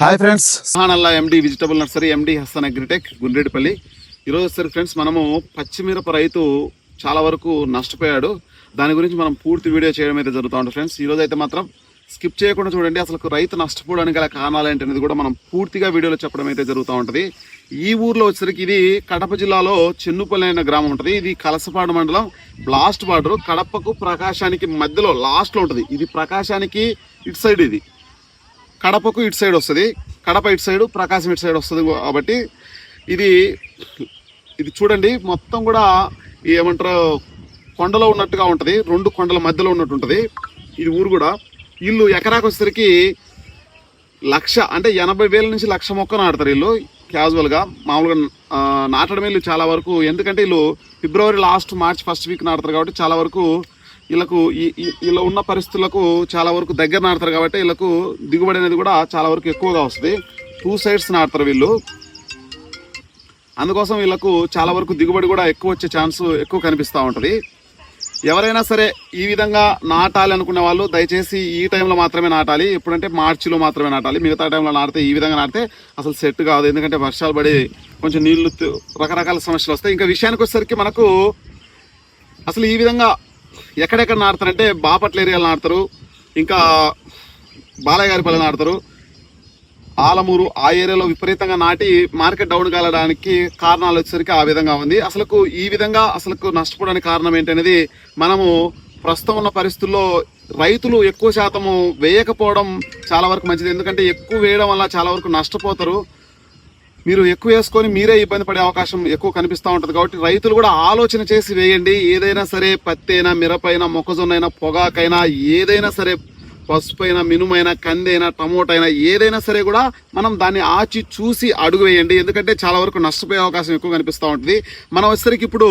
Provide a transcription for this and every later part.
Hi friends మహానల్లా and vegetable nursery and Hasan Agritech Gundretipalli ఈరోజు సరే friends మనము పచ్చిమిరప రైతు చాలా వరకు నష్టపోయాడు. దాని గురించి మనం పూర్తి వీడియో చేయడం అయితే జరుగుతూ ఉంటుంది ఫ్రెండ్స్ ఈరోజు అయితే మాత్రం స్కిప్ చేయకుండా చూడండి అసలు రైతు నష్టపోవడానికి గల కారణాలు ఏంటనేది కూడా మనం పూర్తిగా వీడియోలో చెప్పడం అయితే జరుగుతూ ఉంటుంది. ఈ ఊర్లో వచ్చేసరికి ఇది కడప జిల్లాలో చెన్నుపల్లి అనే గ్రామం ఉంటుంది. ఇది కలసపాడు మండలం బ్లాస్ట్ బార్డర్ కడపకు ప్రకాశానికి మధ్యలో లాస్ట్లో ఉంటుంది. ఇది ప్రకాశానికి ఇటు సైడ్ ఇది. కడపకు ఇటు సైడ్ వస్తుంది. కడప ఇటు సైడ్ ప్రకాశం ఇటు సైడ్ వస్తుంది కాబట్టి ఇది ఇది చూడండి మొత్తం కూడా ఏమంటారు కొండలో ఉన్నట్టుగా ఉంటుంది. రెండు కొండల మధ్యలో ఉన్నట్టు ఉంటుంది. ఇది ఊరు కూడా. వీళ్ళు ఎకరాకు వచ్చేసరికి లక్ష అంటే ఎనభై వేల నుంచి లక్ష మొక్క నాటుతారు వీళ్ళు. క్యాజువల్గా మామూలుగా నాటడం వీళ్ళు చాలా వరకు. ఎందుకంటే వీళ్ళు February last March first week నాటుతారు కాబట్టి చాలా వరకు వీళ్ళకు ఈ వీళ్ళ ఉన్న పరిస్థితులకు చాలా వరకు దగ్గర నాటుతారు కాబట్టి వీళ్ళకు దిగుబడి అనేది కూడా చాలా వరకు ఎక్కువగా వస్తుంది. టూ సైడ్స్ నాటుతారు వీళ్ళు. అందుకోసం వీళ్ళకు చాలా వరకు దిగుబడి కూడా ఎక్కువ వచ్చే ఛాన్స్ ఎక్కువ కనిపిస్తూ ఉంటుంది. ఎవరైనా సరే ఈ విధంగా నాటాలి అనుకునే వాళ్ళు దయచేసి ఈ టైంలో మాత్రమే నాటాలి. ఎప్పుడంటే మార్చిలో మాత్రమే నాటాలి. మిగతా టైంలో నాటితే ఈ విధంగా నాటితే అసలు సెట్ కాదు. ఎందుకంటే వర్షాలు పడి కొంచెం నీళ్ళు రకరకాల సమస్యలు వస్తాయి. ఇంకా విషయానికి వచ్చేసరికి మనకు అసలు ఈ విధంగా ఎక్కడెక్కడ నాడతారంటే బాపట్ల ఏరియాలో నాడతారు ఇంకా బాలయ్య గారి పల్లె నాడతారు. ఆలమూరు ఆ ఏరియాలో విపరీతంగా నాటి మార్కెట్ డౌన్ కాలడానికి కారణాలు వచ్చేసరికి ఆ విధంగా ఉంది. అసలుకు ఈ విధంగా అసలుకు నష్టపోవడానికి కారణం ఏంటనేది మనము ప్రస్తుతం ఉన్న పరిస్థితుల్లో రైతులు ఎక్కువ శాతము వేయకపోవడం చాలా వరకు మంచిది. ఎందుకంటే ఎక్కువ వేయడం వల్ల చాలా వరకు నష్టపోతారు. మీరు ఎక్కువ వేసుకొని మీరే ఇబ్బంది పడే అవకాశం ఎక్కువ కనిపిస్తూ ఉంటుంది. కాబట్టి రైతులు కూడా ఆలోచన చేసి వేయండి. ఏదైనా సరే పత్తి అయినా మిరపైనా మొక్కజొన్న అయినా పొగాకైనా ఏదైనా సరే పసుపు అయినా మినుమైనా కంది అయినా టమోటా అయినా ఏదైనా సరే కూడా మనం దాన్ని ఆచి చూసి అడుగు వేయండి. ఎందుకంటే చాలా వరకు నష్టపోయే అవకాశం ఎక్కువ కనిపిస్తూ ఉంటుంది. మనం వచ్చేసరికి ఇప్పుడు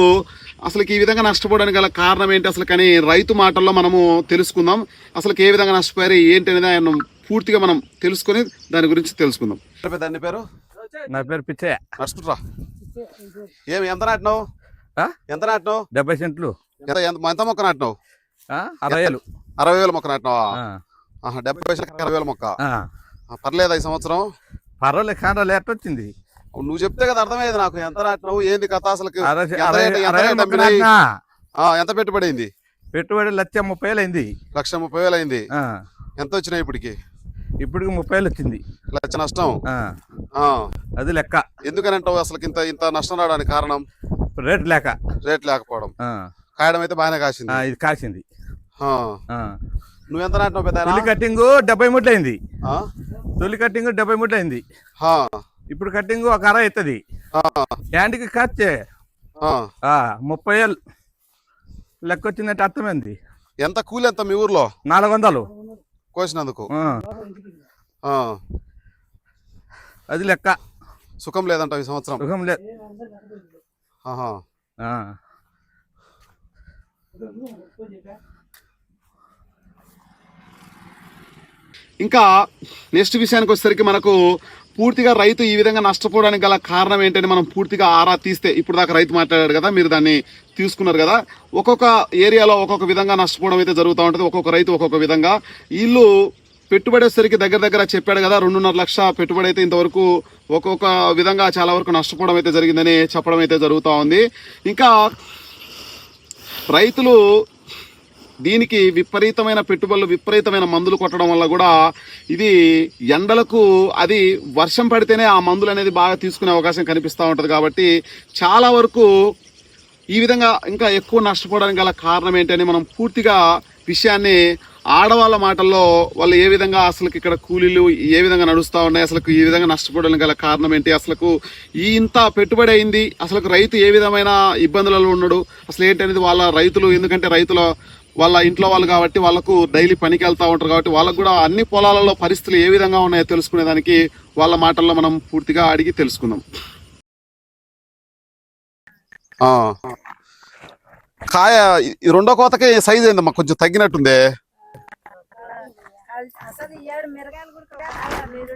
అసలు ఈ విధంగా నష్టపోవడానికి గల కారణం ఏంటి అసలు కానీ రైతు మాటల్లో మనము తెలుసుకుందాం. అసలు ఏ విధంగా నష్టపోయారు ఏంటి అనేది ఆయన పూర్తిగా మనం తెలుసుకొని దాని గురించి తెలుసుకుందాం. దాని పేరు నా పేరు పిచ్చయ్య. నడుచుకుంటురా ఏమి ఎంత నాటినావు? ఎంత నాటినావు? డెబ్బై సెంట్లు. ఎంత ఎంత మొక్క నాటినావు? అరవై ఏళ్ళు అరవై వేల మొక్క నాటినావా? డెబ్బై పైసలకి అరవై వేల మొక్క. పర్లేదా ఈ సంవత్సరం? పర్వాలేదు కాండ్రాలు ఎట్ట వచ్చింది. నువ్వు చెప్తే కదా అర్థమయ్యేది నాకు. ఎంత నాటినావు? ఏంది కథ అసలు ఎంత పెట్టుబడి అయింది? పెట్టుబడి లక్ష ముప్పై వేలు అయింది. లక్ష ముప్పై వేలు అయింది. ఎంత వచ్చినాయి ఇప్పటికి? ఇప్పటికి ముప్పై వేలు వచ్చింది లక్ష నష్టం. ఆ, అది లెక్క. ఎందుకనంటావు అసలు ఇంత ఇంత నష్టం రావడానికి కారణం? రేటు లేక. రేట్ లేకపోవడం. ఆ, కాయడం అయితే బాగానే ఆ, కాసింది ఇది కాసింది. ఆ. ఆ. నువ్వు ఎంత నాటినావు పెద్ద తొలి కట్టింగ్ డెబ్బై ముడ్లు అయింది తొలి కట్టింగ్ డెబ్బై ముడ్లు అయింది ఇప్పుడు కట్టింగ్ ఒక అర అవుతుంది హ్యాండ్కి ఖర్చే ఆ, ముప్పై వేలు లెక్క వచ్చిందంటే అర్థమైంది. ఎంత కూలి ఎంత మీ ఊర్లో? నాలుగు వందలు. కోసినందుకు. అది లెక్క. సుఖం లేదంట ఈ సంవత్సరం. సుఖం లేదు. ఇంకా నెక్స్ట్ విషయానికి వచ్చేసరికి మనకు పూర్తిగా రైతు ఈ విధంగా నష్టపోవడానికి గల కారణం ఏంటని మనం పూర్తిగా ఆరా తీస్తే ఇప్పుడు దాకా రైతు మాట్లాడాడు కదా మీరు దాన్ని తీసుకున్నారు కదా. ఒక్కొక్క ఏరియాలో ఒక్కొక్క విధంగా నష్టపోవడం అయితే జరుగుతూ ఉంటుంది. ఒక్కొక్క రైతు ఒక్కొక్క విధంగా. వీళ్ళు పెట్టుబడి వచ్చేసరికి దగ్గర దగ్గర చెప్పాడు కదా రెండున్నర లక్ష పెట్టుబడి అయితే ఇంతవరకు ఒక్కొక్క విధంగా చాలా వరకు నష్టపోవడం అయితే జరిగిందని చెప్పడం అయితే జరుగుతూ ఉంది. ఇంకా రైతులు దీనికి విపరీతమైన పెట్టుబడులు విపరీతమైన మందులు కొట్టడం వల్ల కూడా ఇది ఎండలకు అది వర్షం పడితేనే ఆ మందులు అనేది బాగా తీసుకునే అవకాశం కనిపిస్తూ ఉంటుంది కాబట్టి చాలా వరకు ఈ విధంగా ఇంకా ఎక్కువ నష్టపోవడానికి గల కారణం ఏంటని మనం పూర్తిగా విషయాన్ని ఆడవాళ్ళ మాటల్లో వాళ్ళు ఏ విధంగా అసలు ఇక్కడ కూలీలు ఏ విధంగా నడుస్తూ ఉన్నాయి అసలు ఈ విధంగా నష్టపోవడానికి గల కారణం ఏంటి అసలు ఈ ఇంత పెట్టుబడి అయింది అసలు రైతు ఏ విధమైన ఇబ్బందులలో ఉన్నాడు అసలు ఏంటనేది వాళ్ళ రైతులు ఎందుకంటే రైతుల వాళ్ళ ఇంట్లో వాళ్ళు కాబట్టి వాళ్ళకు డైలీ పనికి వెళ్తూ ఉంటారు కాబట్టి వాళ్ళకు కూడా అన్ని పొలాలలో పరిస్థితులు ఏ విధంగా ఉన్నాయో తెలుసుకునేదానికి వాళ్ళ మాటల్లో మనం పూర్తిగా అడిగి తెలుసుకుందాం. కాయ ఈ రెండో కోతకి సైజ్ అయిందమ్మా కొంచెం తగ్గినట్టుందే. మీరు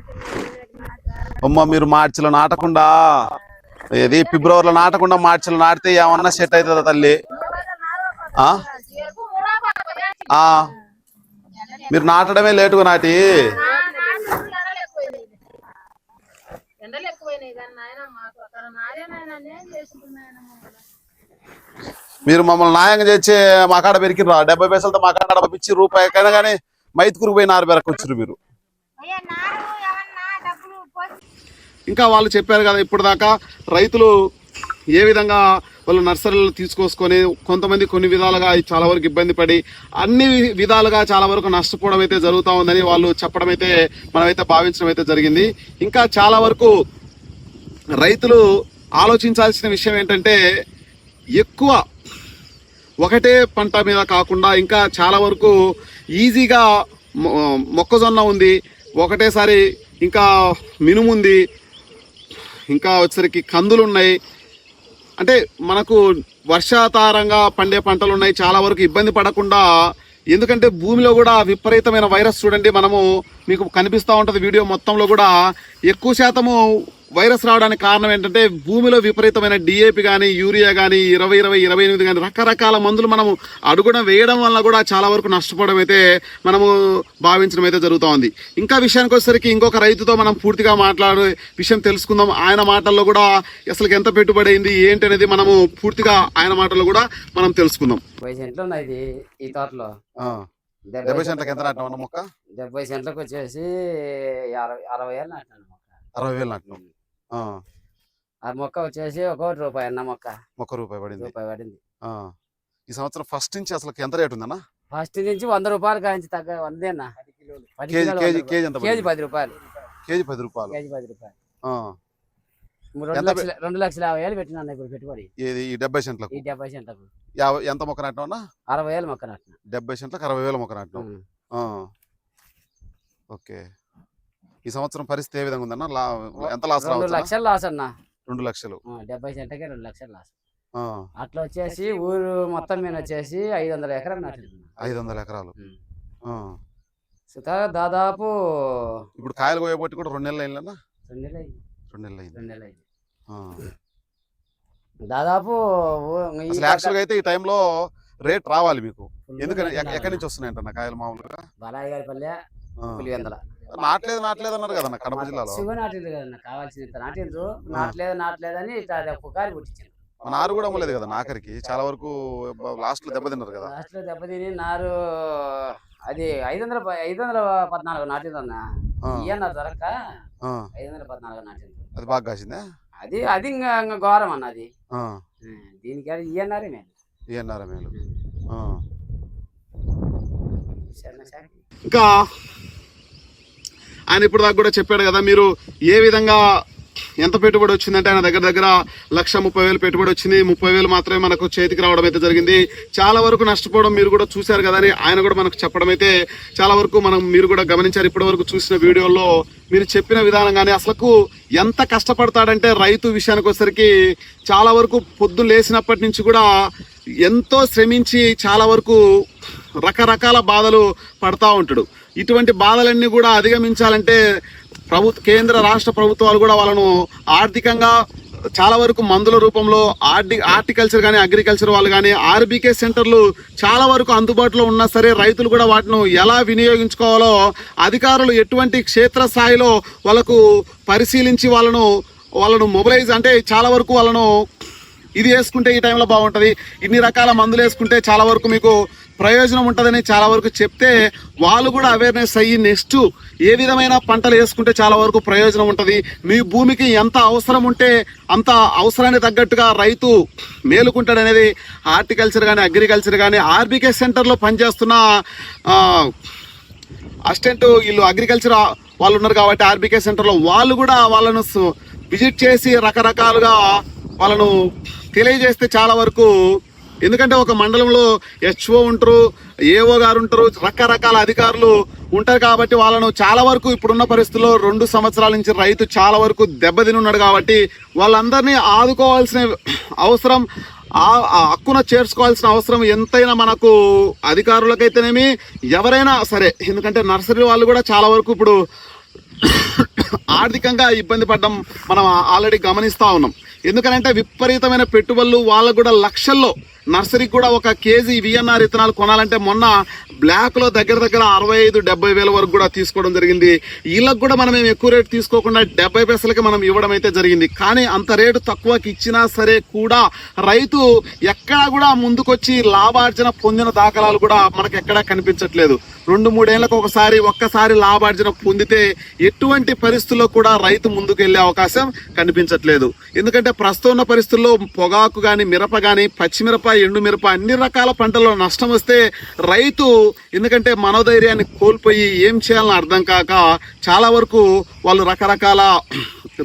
అమ్మ మీరు మార్చిలో నాటకుండా ఏది ఫిబ్రవరిలో నాటకుండా మార్చిలో నాటితే ఏమన్నా సెట్ అవుతుందా తల్లి? ఆ. మీరు నాటడమే లేటుగా నాటి. మీరు మమ్మల్ని న్యాయంగా చేసి మా కాడ పెరికిరా డెబ్బై పైసలతో మా కాడ పంపించి రూపాయికైనా కానీ మైతుకురు పోయి నారు పెరకొచ్చారు మీరు. ఇంకా వాళ్ళు చెప్పారు కదా ఇప్పుడు దాకా రైతులు ఏ విధంగా వాళ్ళు నర్సరీలు తీసుకొసుకొని కొంతమంది కొన్ని విధాలుగా చాలా వరకు ఇబ్బంది పడి అన్ని విధాలుగా చాలా వరకు నష్టపోవడం అయితే జరుగుతూ ఉందని వాళ్ళు చెప్పడం అయితే మనమైతే భావించడం అయితే జరిగింది. ఇంకా చాలా వరకు రైతులు ఆలోచించాల్సిన విషయం ఏంటంటే ఎక్కువ ఒకటే పంట మీద కాకుండా ఇంకా చాలా వరకు ఈజీగా మొక్కజొన్న ఉంది ఒకటేసారి ఇంకా మినుము ఉంది ఇంకా వచ్చేసరికి కందులు ఉన్నాయి అంటే మనకు వర్షాధారంగా పండే పంటలు ఉన్నాయి చాలా వరకు ఇబ్బంది పడకుండా ఎందుకంటే భూమిలో కూడా విపరీతమైన వైరస్ చూడండి మనము మీకు కనిపిస్తూ ఉంటుంది వీడియో మొత్తంలో కూడా. ఎక్కువ శాతము వైరస్ రావడానికి కారణం ఏంటంటే భూమిలో విపరీతమైన డిఏపి కానీ యూరియా కానీ ఇరవై ఇరవై ఇరవై ఎనిమిది కానీ రకరకాల మందులు మనము అడుగుడం వేయడం వల్ల కూడా చాలా వరకు నష్టపోవడం అయితే మనము భావించడం అయితే జరుగుతూ ఉంది ఇంకా విషయానికి వచ్చేసరికి ఇంకొక రైతుతో మనం పూర్తిగా మాట్లాడే విషయం తెలుసుకుందాం. ఆయన మాటల్లో కూడా అసలు ఎంత పెట్టుబడి అయింది ఏంటి అనేది మనము పూర్తిగా ఆయన మాటల్లో కూడా మనం తెలుసుకుందాం. డెబ్బై ఈ తోటలో. సెంట్లకు ఎంత మొక్క? డెబ్బై సెంట్లకు వచ్చేసి అరవై అరవై ఏళ్ళు నాటినాను మొక్క. అరవై వేలు ఆ, ఆ మొక్క వచ్చేసి ఒక కోటి రూపాయి అన్న మొక్క. ఒక్క రూపాయి పడింది. రూపాయి పడింది. ఆ. ఈ సంవత్సరం ఫస్ట్ నుంచి అసలు ఎంత రేట్ ఉందన్న? ఫస్ట్ నుంచి వంద రూపాయలు కాంచి తగ్గ వందేనా పది కేజీ కిలోలు కేజీ వంద కేజీ. కేజీ? పది రూపాయలు. కేజీ పది రూపాయలు. కేజీ పది రూపాయలు. రెండు లక్షల యాభై వేలు పెట్టినాను ఇప్పుడు పెట్టుబడి. ఏది ఈ డెబ్బై సెంట్లకు? ఈ డెబ్బై సెంట్లకు. యాభై ఎంత మొక్క నాటినా అరవై వేలు మొక్క నాటిన డెబ్బై సెంట్లకు అరవై వేల మొక్క నాటినాం. ఆ. ఓకే. ఈ సంవత్సరం పరిస్థితి ఏ విధంగా ఉందన్న? ఎంత లాస్ రెండు లక్షలు లాస్ అన్న. రెండు లక్షలు. డెబ్బై సెంట్లకే రెండు లక్షలు లాస్. అట్లా వచ్చేసి ఊరు మొత్తం మీద వచ్చేసి ఐదు వందల ఎకరాలు. ఐదు వందల ఎకరాలు దాదాపు ఇప్పుడు కాయలు కోయబట్టి కూడా రెండు నెలలు అయిందన్న? రెండు నెలలు అయింది. రెండు నెలలు అయింది. రెండు నెలలు అయింది. దాదాపు యాక్చువల్గా అయితే ఈ టైంలో రేట్ రావాలి మీకు. రేట్లు ఎక్కడి నుంచి వస్తున్నాయంట కాయలు మామూలుగా? బాలాజీ గారి పల్లె. పులివెందల. నాట్లేదు నాట్లేదు అన్నారు కదన్న కడప జిల్లాలో. శివ నాటిండ్రు కదన్న కావాల్సినంత నాటిండ్రు నాటలేదు నాటలేదని ఇట్లా అది పుకారి పుట్టించారు మన నారు కూడా అమ్మలేదు కదా ఆఖరికి చాలా వరకు లాస్ట్లో దెబ్బతిన్నారు కదా. లాస్ట్లో దెబ్బతిని నారు అది ఐదు వందల ఐదు వందల పద్నాలుగు నాటిందన్న దొరక్క ఆ, ఐదు వందల పద్నాలుగు నాటిండ్రు అది బాగా కాసిందే? అది అది ఇంకా ఇంకా ఘోరం అన్న అది. ఆ, దీనికి మేము ఇవన్నారా మేలు. సార్. ఇంకా ఆయన ఇప్పుడు దాకా కూడా చెప్పాడు కదా మీరు ఏ విధంగా ఎంత పెట్టుబడి వచ్చిందంటే ఆయన దగ్గర దగ్గర లక్ష ముప్పై వేలు పెట్టుబడి వచ్చింది. ముప్పై వేలు మాత్రమే మనకు చేతికి రావడం అయితే జరిగింది. చాలా వరకు నష్టపోవడం మీరు కూడా చూశారు కదా అని ఆయన కూడా మనకు చెప్పడం అయితే చాలా వరకు మనం మీరు కూడా గమనించారు. ఇప్పటి వరకు చూసిన వీడియోలో మీరు చెప్పిన విధానంగానే అసలు ఎంత కష్టపడతాడంటే రైతు విషయానికి వచ్చేసరికి చాలా వరకు పొద్దు లేచినప్పటి నుంచి కూడా ఎంతో శ్రమించి చాలా వరకు రకరకాల బాధలు పడతా ఉంటాడు. ఇటువంటి బాధలన్నీ కూడా అధిగమించాలంటే ప్రభుత్వ కేంద్ర రాష్ట్ర ప్రభుత్వాలు కూడా వాళ్ళను ఆర్థికంగా చాలా వరకు మందుల రూపంలో ఆర్టి ఆర్టికల్చర్ కానీ అగ్రికల్చర్ వాళ్ళు కానీ ఆర్బీకే సెంటర్లు చాలా వరకు అందుబాటులో ఉన్నా సరే రైతులు కూడా వాటిని ఎలా వినియోగించుకోవాలో అధికారులు ఎటువంటి క్షేత్రస్థాయిలో వాళ్ళకు పరిశీలించి వాళ్ళను వాళ్ళను మొబిలైజ్ అంటే చాలా వరకు వాళ్ళను ఇది వేసుకుంటే ఈ టైంలో బాగుంటుంది ఇన్ని రకాల మందులు వేసుకుంటే చాలా వరకు మీకు ప్రయోజనం ఉంటుందని చాలా వరకు చెప్తే వాళ్ళు కూడా అవేర్నెస్ అయ్యి నెక్స్ట్ ఏ విధమైన పంటలు వేసుకుంటే చాలా వరకు ప్రయోజనం ఉంటుంది. మీ భూమికి ఎంత అవసరం ఉంటే అంత అవసరానికి తగ్గట్టుగా రైతు మేలుకుంటాడు అనేది హార్టికల్చర్ కానీ అగ్రికల్చర్ కానీ ఆర్బీకే సెంటర్లో పనిచేస్తున్న అసిస్టెంట్ వీళ్ళు అగ్రికల్చర్ వాళ్ళు ఉన్నారు కాబట్టి ఆర్బీకే సెంటర్లో వాళ్ళు కూడా వాళ్ళను విజిట్ చేసి రకరకాలుగా వాళ్ళను తెలియజేస్తే చాలా వరకు ఎందుకంటే ఒక మండలంలో హెచ్ఓ ఉంటారు ఏఓ గారు ఉంటారు రకరకాల అధికారులు ఉంటారు కాబట్టి వాళ్ళను చాలా వరకు ఇప్పుడున్న పరిస్థితుల్లో రెండు సంవత్సరాల నుంచి రైతు చాలా వరకు దెబ్బతిని ఉన్నాడు కాబట్టి వాళ్ళందరినీ ఆదుకోవాల్సిన అవసరం ఆ ఆ హక్కున చేర్చుకోవాల్సిన అవసరం ఎంతైనా మనకు అధికారులకైతేనేమి ఎవరైనా సరే ఎందుకంటే నర్సరీ వాళ్ళు కూడా చాలా వరకు ఇప్పుడు ఆర్థికంగా ఇబ్బంది పడడం మనం ఆల్రెడీ గమనిస్తూ ఉన్నాం. ఎందుకనంటే విపరీతమైన పెట్టుబడులు వాళ్ళకు కూడా లక్షల్లో నర్సరీకి కూడా ఒక కేజీ విఎన్ఆర్ విత్తనాలు కొనాలంటే మొన్న బ్లాక్లో దగ్గర దగ్గర అరవై ఐదు డెబ్బై వేల వరకు కూడా తీసుకోవడం జరిగింది. వీళ్ళకి కూడా మనం ఏమి ఎక్కువ రేటు తీసుకోకుండా డెబ్బై పైసలకి మనం ఇవ్వడం అయితే జరిగింది. కానీ అంత రేటు తక్కువకి ఇచ్చినా సరే కూడా రైతు ఎక్కడా కూడా ముందుకొచ్చి లాభార్జన పొందిన దాఖలాలు కూడా మనకు ఎక్కడా కనిపించట్లేదు. రెండు మూడేళ్ళకు ఒకసారి ఒక్కసారి లాభార్జన పొందితే ఎటువంటి పరిస్థితుల్లో కూడా రైతు ముందుకు వెళ్ళే అవకాశం కనిపించట్లేదు. ఎందుకంటే ప్రస్తుతం ఉన్న పరిస్థితుల్లో పొగాకు కానీ మిరప కానీ పచ్చిమిరప ఎండు మిరప అన్ని రకాల పంటల్లో నష్టం వస్తే రైతు ఎందుకంటే మనోధైర్యాన్ని కోల్పోయి ఏం చేయాలని అర్థం కాక చాలా వరకు వాళ్ళు రకరకాల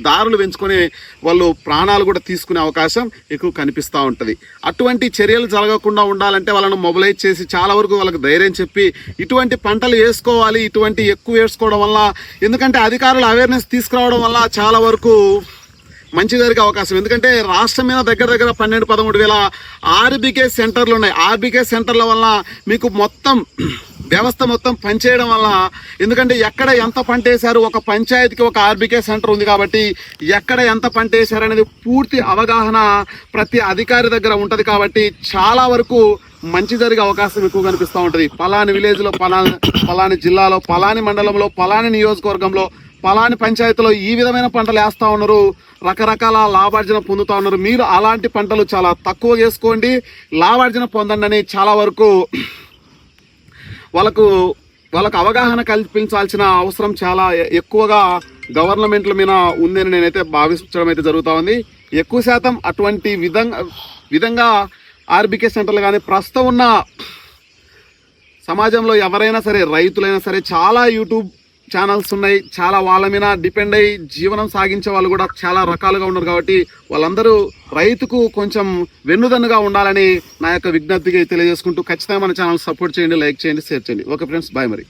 దారులు పెంచుకొని వాళ్ళు ప్రాణాలు కూడా తీసుకునే అవకాశం ఎక్కువ కనిపిస్తూ ఉంటుంది. అటువంటి చర్యలు జరగకుండా ఉండాలంటే వాళ్ళను మొబిలైజ్ చేసి చాలా వరకు వాళ్ళకి ధైర్యం చెప్పి ఇటువంటి పంటలు వేసుకోవాలి ఇటువంటి ఎక్కువ వేసుకోవడం వల్ల ఎందుకంటే అధికారులు అవేర్నెస్ తీసుకురావడం వల్ల చాలా వరకు మంచి జరిగే అవకాశం. ఎందుకంటే రాష్ట్రం మీద దగ్గర దగ్గర పన్నెండు పదమూడు వేల ఆర్బీకే సెంటర్లు ఉన్నాయి. ఆర్బీకే సెంటర్ల వల్ల మీకు మొత్తం వ్యవస్థ మొత్తం పనిచేయడం వల్ల ఎందుకంటే ఎక్కడ ఎంత పంట వేశారు ఒక పంచాయతీకి ఒక ఆర్బీకే సెంటర్ ఉంది కాబట్టి ఎక్కడ ఎంత పంట వేశారు అనేది పూర్తి అవగాహన ప్రతి అధికారి దగ్గర ఉంటుంది కాబట్టి చాలా వరకు మంచి జరిగే అవకాశం ఎక్కువ కనిపిస్తూ ఉంటుంది. పలాని విలేజ్లో పలాని పలాని జిల్లాలో పలాని మండలంలో పలాని నియోజకవర్గంలో పలాని పంచాయతీలో ఈ విధమైన పంటలు వేస్తూ ఉన్నారు. రకరకాల లాభార్జన పొందుతూ ఉన్నారు. మీరు అలాంటి పంటలు చాలా తక్కువ వేసుకోండి. లాభార్జన పొందండి అని చాలా వరకు వాళ్ళకు వాళ్ళకు అవగాహన కల్పించాల్సిన అవసరం చాలా ఎక్కువగా గవర్నమెంట్ల మీద ఉందని నేనైతే భావించడం అయితే జరుగుతూ ఉంది. ఎక్కువ శాతం అటువంటి విధంగా విధంగా ఆర్బికే సెంటర్లు కానీ ప్రస్తుతం ఉన్న సమాజంలో ఎవరైనా సరే రైతులైనా సరే చాలా యూట్యూబ్ ఛానల్స్ ఉన్నాయి. చాలా వాళ్ళ మీద డిపెండ్ అయ్యి జీవనం సాగించే వాళ్ళు కూడా చాలా రకాలుగా ఉన్నారు కాబట్టి వాళ్ళందరూ రైతుకు కొంచెం వెన్నుదన్నుగా ఉండాలని నా యొక్క విజ్ఞప్తిగా తెలియజేసుకుంటూ ఖచ్చితంగా మన ఛానల్ సపోర్ట్ చేయండి లైక్ చేయండి షేర్ చేయండి. ఓకే ఫ్రెండ్స్ బాయ్ మరి.